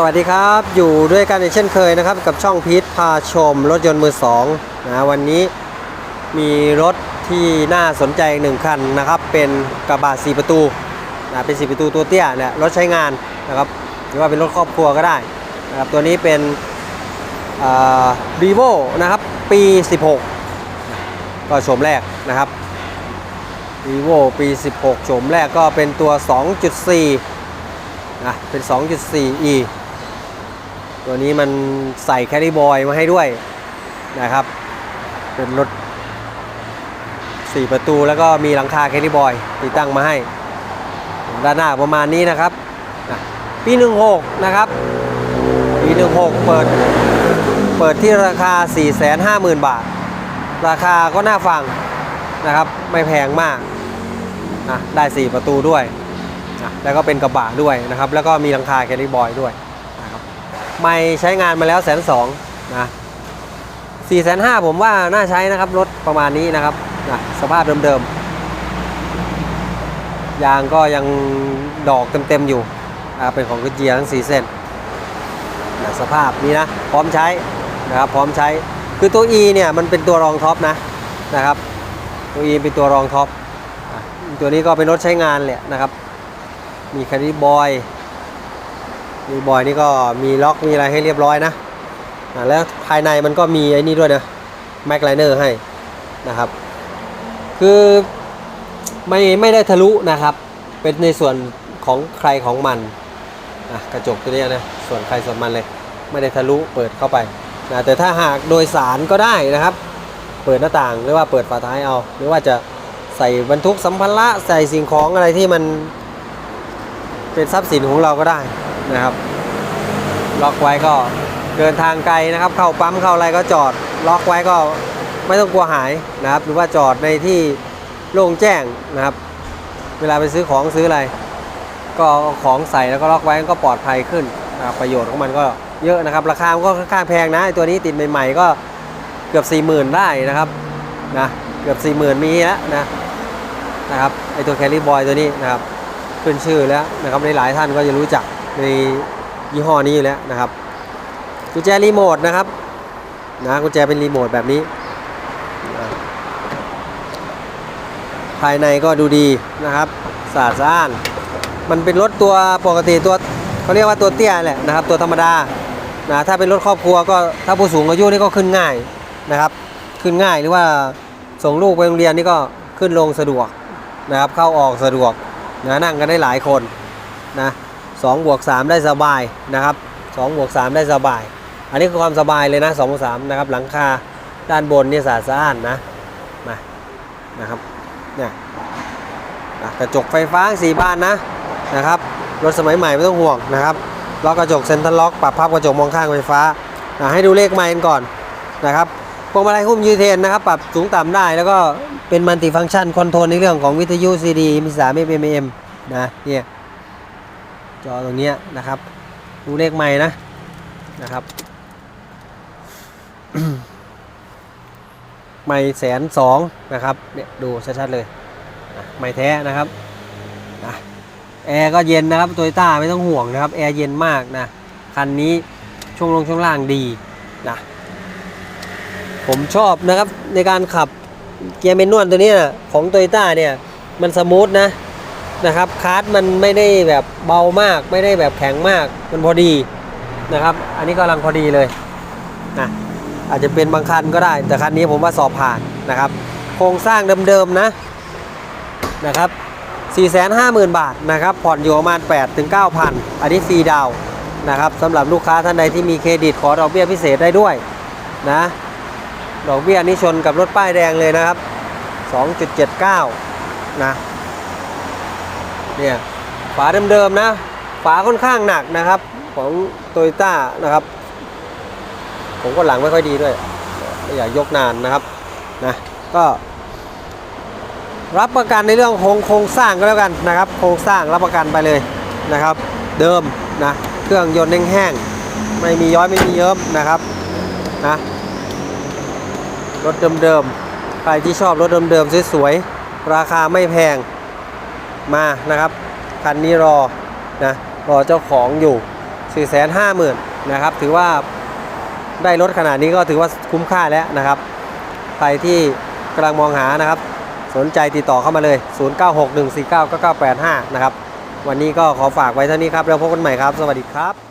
สวัสดีครับ อยู่ด้วยกันอีกเช่นเคยนะครับ กับช่องพีทพาชม รถยนต์มือสองนะวันนี้มีรถที่น่าสนใจหนึ่งคันนะครับ เป็นกระบะสีประตูนะเป็นสีประตูตัวเตี้ยเนี่ยรถใช้งานนะครับหรือว่าเป็นรถครอบครัวก็ได้นะครับตัวนี้เป็นรีโวนะครับ ปี 16 ก็โฉมแรกนะครับ vivo ปี 16โฉมแรกก็เป็นตัว 2.4นะเป็น 2.4e ตัวนี้มันใส่แคริบอยมาให้ด้วยนะครับ เป็นรถ 4 ประตูแล้วก็มีหลังคาแคริบอยติดตั้งมาให้ ด้านหน้าประมาณนี้นะครับนะปี16นะครับปี16 เปิด เปิดที่ราคา 450,000 บาท ราคาก็น่าฟังนะครับ ไม่แพงมากนะได้ 4 ประตูด้วยนะแล้วก็เป็นกระบะด้วยนะครับ แล้วก็มีหลังคาแคริบอยด้วย ไม่ใช้งานมาแล้วแสนสองนะสี่แสนห้าผมว่าน่าใช้นะครับรถประมาณนี้นะครับนะสภาพเดิมๆ ยางก็ยังดอกเต็มๆอยู่นะเป็นของกุเจียทั้งสี่เส้นนะสภาพนี้นะพร้อมใช้นะครับพร้อมใช้คือตัว E เนี่ยมันเป็นตัวรองท็อปนะนะครับตัว E เป็นตัวรองท็อปตัวนี้ก็เป็นรถใช้งานแหละนะครับ มีแคริบอย มีบอยนี่ก็มีล็อกมีอะไรให้เรียบร้อยนะแล้วภายในมันก็มีไอ้นี่ด้วยนะแม็กไลเนอร์ให้นะครับ คือไม่ไม่ได้ทะลุนะครับ เป็นในส่วนของใครของมันอะกระจกตัวนี้นะส่วนใครส่วนมันเลย ไม่ได้ทะลุเปิดเข้าไปนะแต่ถ้าหากโดยสารก็ได้นะครับ เปิดหน้าต่างหรือว่าเปิดฝาท้ายเอา หรือว่าจะใส่บรรทุกสัมภาระใส่สิ่งของอะไรที่มันเป็นทรัพย์สินของเราก็ได้ นะครับ ล็อกไว้ก็เดินทางไกลนะครับ เข้าปั๊มเข้าอะไรก็จอด ล็อกไว้ก็ไม่ต้องกลัวหายนะครับ หรือว่าจอดในที่โล่งแจ้งนะครับ เวลาไปซื้อของซื้ออะไร ก็ของใส่แล้วก็ล็อกไว้ก็ปลอดภัยขึ้นนะรประโยชน์ของมันก็เยอะนะครับ ราคาก็ค่อนข้างแพงนะไอตัวนี้ติดใหม่ ๆ ก็เกือบ 4 0,000 ได้นะครับนะเกือบ 4 0,000 มีแล้วนะนะครับไอตัวแคริบอยตัวนี้นะครับขึ้นชื่อแล้วนะครับหลายๆท่านก็จะรู้จัก ในยี่ห้อนี้อยู่แล้วนะครับกุญแจรีโมทนะครับนะกุญแจเป็นรีโมทแบบนี้ ภายในก็ดูดีนะครับสะอาดสะอ้าน มันเป็นรถตัวปกติตัวเขาเรียกว่าตัวเตี้ยแหละนะครับ ตัวธรรมดานะถ้าเป็นรถครอบครัวก็ถ้าผู้สูงอายุนี่ก็ขึ้นง่ายนะครับ ขึ้นง่ายหรือว่าส่งลูกไปโรงเรียนนี่ก็ขึ้นลงสะดวกนะครับ เข้าออกสะดวกนะนั่งกันได้หลายคนนะ สองบวกสามได้สบายนะครับสองบวกสามได้สบาย อันนี้คือความสบายเลยนะสองบวกสามนะครับหลังคาด้านบนนี่สะอาดสะอ้านนะมานะครับเนี่ยกระจกไฟฟ้าสีบานนะนะครับรถสมัยใหม่ไม่ต้องห่วงนะครับล็อกกระจกเซ็นทรัลล็อกปรับภาพกระจกมองข้างไฟฟ้านะให้ดูเลขไมล์กันก่อนนะครับพวงมาลัยหุ้มยูเทนนะครับปรับสูงต่ำได้แล้วก็เป็นมัลติฟังก์ชันคอนโทรลในเรื่องของวิทยุซีดีมีสามเอ็มเอ็มนะเนี่ย จอตรงนี้นะครับดูเลขไม้นะนะครับไม่แสนสองนะครับเนี่ยดูชัดๆเลยไม่แท้นะครับนะแอร์ก็เย็นนะครับโตโยต้าไม่ต้องห่วงนะครับแอร์เย็นมากนะคันนี้ช่วงลงช่วงล่างดีนะผมชอบนะครับในการขับเกียร์เมนนวลตัวนี้นะของโตโยต้าเนี่ยมันสมูทนะ นะครับคาร์ดมันไม่ได้แบบเบามาก ไม่ได้แบบแข็งมากมันพอดีนะครับ อันนี้กำลังพอดีเลยนะอาจจะเป็นบางคันก็ได้ แต่คันนี้ผมว่าสอบผ่านนะครับ โครงสร้างเดิมๆนะนะครับ450,000 บาทนะครับ ผ่อนอยู่ประมาณ 8 ถึง 9,000 อันนี้ฟรีดาวนะครับสำหรับลูกค้าท่านใดที่มีเครดิตขอดอกเบี้ยพิเศษได้ด้วยนะดอกเบี้ยนี่ชนกับรถป้ายแดงเลยนะครับ 2.79 นะ เนี่ยฝาเดิมๆนะ ฝาค่อนข้างหนักนะครับของโตโยต้านะครับ ผมก็หลังไม่ค่อยดีด้วยไม่อยากยกนานนะครับนะก็ รับประกันในเรื่องโครงโครงสร้างก็แล้วกันนะครับ โครงสร้างรับประกันไปเลยนะครับ เดิมนะเครื่องยนต์แห้งๆไม่มีย้อยไม่มีเยิ้มนะครับนะรถเดิมๆใครที่ชอบรถเดิมๆสวยๆราคาไม่แพง มานะครับ คันนี้รอนะรอเจ้าของอยู่ 4 5 0 0 0 0นะครับ ถือว่าได้รถขนาดนี้ก็ถือว่าคุ้มค่าแล้วนะครับ ใครที่กำลังมองหานะครับ สนใจติดต่อเข้ามาเลย 0961499985 นะครับ วันนี้ก็ขอฝากไว้เท่านี้ครับ แล้วพบกันใหม่ครับ สวัสดีครับ